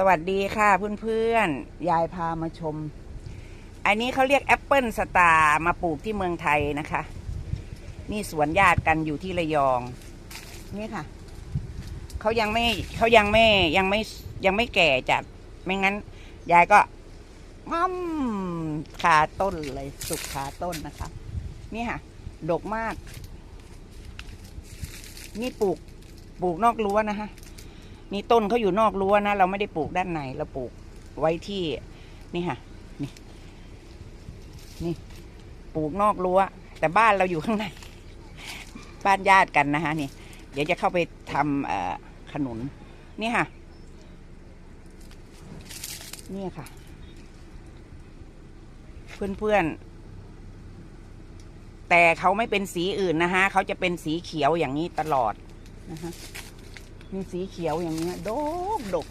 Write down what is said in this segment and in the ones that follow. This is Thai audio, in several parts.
สวัสดีค่ะเพื่อนๆ ยายพามาชม อันนี้เขาเรียกแอปเปิลสตาร์มาปลูกที่เมืองไทยนะคะ นี่สวนญาติกันอยู่ที่ระยอง นี่ค่ะ เขายังไม่เขายังไม่ยังไม่ยังไม่แก่จัด ไม่งั้น ยายก็ง่อมคาต้นเลยสุกคาต้นนะคะ นี่ค่ะ ดกมาก นี่ปลูกปลูกนอกรั้วนะคะ นี่ต้นเขาอยู่นอกรั้วนะ เราไม่ได้ปลูกด้านในเราปลูกไว้ที่นี่ค่ะ นี่ นี่ ปลูกนอกรั้ว แต่บ้านเราอยู่ข้างใน บ้านญาติกันนะคะนี่ เดี๋ยวจะเข้าไปทำขนุน นี่ค่ะ นี่ค่ะ เพื่อนๆ แต่เขาไม่เป็นสีอื่นนะคะเขาจะเป็นสีเขียวอย่างนี้ตลอดนะคะ มีสีเขียวอย่างเงี้ยดกดก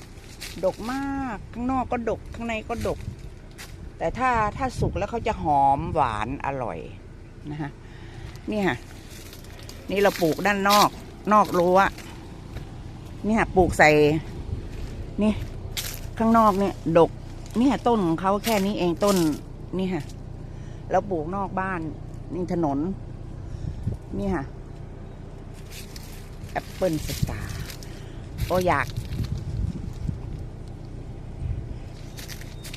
ดกมาก ข้างนอกก็ดก ข้างในก็ดก แต่ถ้าถ้าสุกแล้วเขาจะหอมหวานอร่อยนะฮะนี่ค่ะ นี่เราปลูกด้านนอกนอกรั้วนี่ค่ะปลูกใส่ นี่ ข้างนอกเนี่ย ดกนี่ค่ะต้นของเขาแค่นี้เองต้นนี่ค่ะแล้วปลูกนอกบ้านนี่ถนน นี่ค่ะแอปเปิลสตาร์ โออยาก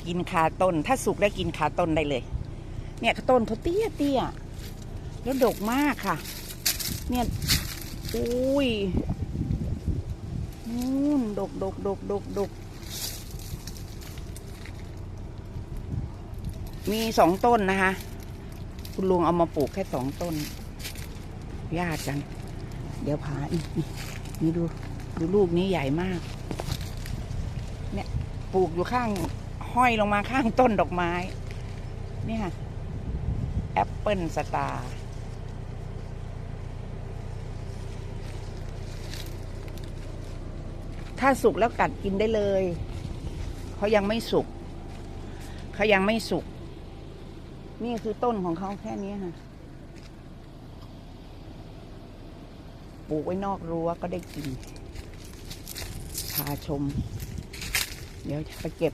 กินคาต้น ถ้าสุกได้กินคาต้นได้เลย เนี่ยต้นเขาเตี้ยเตี้ยแล้วดกมากค่ะ เนี่ยอุ้ยนู่นดกดกดกดกดกมีสองต้นนะคะ คุณลุงเอามาปลูกแค่สองต้นญาติกัน เดี๋ยวพานี่นี่นี่ดู ดูลูกนี้ใหญ่มาก เนี่ยปลูกอยู่ข้างห้อยลงมาข้างต้นดอกไม้ นี่ค่ะแอปเปิลสตาร์ถ้าสุกแล้วกัดกินได้เลยเขายังไม่สุกเขายังไม่สุก นี่คือต้นของเขาแค่นี้ค่ะปลูกไว้นอกรั้วก็ได้กินาชม เดี๋ยวจะไปเก็บ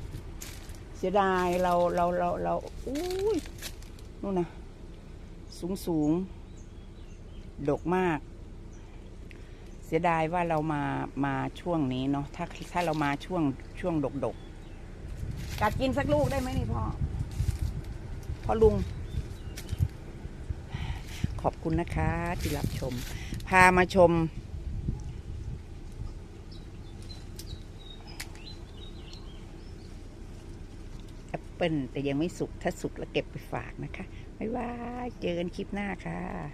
เสียดายเราเราเราเราอุ้ยนู่นนะสูงสูงดกมาก เสียดายว่าเรามามาช่วงนี้เนาะถ้าถ้าเรามาช่วงช่วงดกดกกัดกินสักลูกได้ไหมนี่พ่อพ่อลุง ขอบคุณนะคะที่รับชม พามาชม แอปเปิลแต่ยังไม่สุก ถ้าสุกแล้วเก็บไปฝากนะคะ บ๊ายบาย เจอกันคลิปหน้าค่ะ